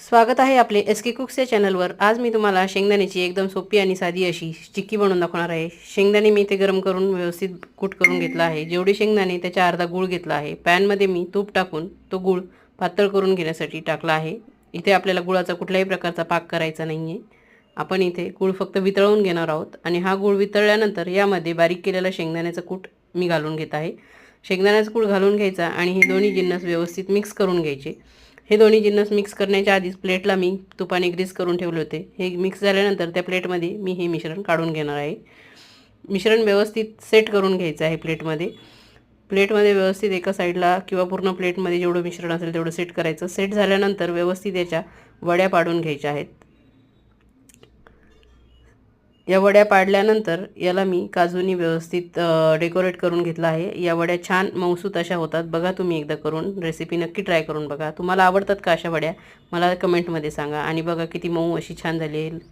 स्वागत आहे आपले एस के कुक्स या चॅनलवर आज मी तुम्हाला शेंगदाण्याची एकदम सोपी आणि साधी अशी चिक्की बनवून दाखवणार आहे. शेंगदाणे मी इथे गरम करून व्यवस्थित कूट करून घेतला आहे. जेवढे शेंगदाणे त्याच्या अर्धा गूळ घेतला आहे. पॅनमध्ये मी तूप टाकून तो गूळ पातळ करून घेण्यासाठी टाकला आहे. इथे आपल्याला गुळाचा कुठल्याही प्रकारचा पाक करायचा नाही आहे आपण इथे गूळ फक्त वितळवून घेणार आहोत आणि हा गूळ वितळल्यानंतर यामध्ये बारीक केलेला शेंगदाण्याचं कूट मी घालून घेत आहे. शेंगदाण्याचा कूट घालून घ्यायचा आणि हे दोन्ही जिन्नस व्यवस्थित मिक्स करून घ्यायचे. हे दोन्ही जिन्नस मिक्स करण्याच्या आधीच प्लेटला मी तुपाने ग्रीस करून ठेवले होते. हे मिक्स झाल्यानंतर त्या प्लेटमध्ये मी हे मिश्रण काढून घेणार आहे. मिश्रण व्यवस्थित सेट करून घ्यायचं आहे प्लेटमध्ये प्लेटमध्ये व्यवस्थित एका साईडला किंवा पूर्ण प्लेटमध्ये जेवढं मिश्रण असेल तेवढं सेट करायचं. सेट झाल्यानंतर व्यवस्थित याच्या वड्या पाडून घ्यायच्या आहेत. या वड्या पाडल्यानंतर याला मी काजूनी व्यवस्थित डेकोरेट करून घेतला आहे. या वड्या छान मऊसूत अशा होतात. बघा तुम्ही एकदा करून रेसिपी नक्की ट्राय करून बघा. तुम्हाला आवडतात का अशा वड्या? मला कमेंटमध्ये सांगा. आणि बघा किती मऊ अशी छान झाली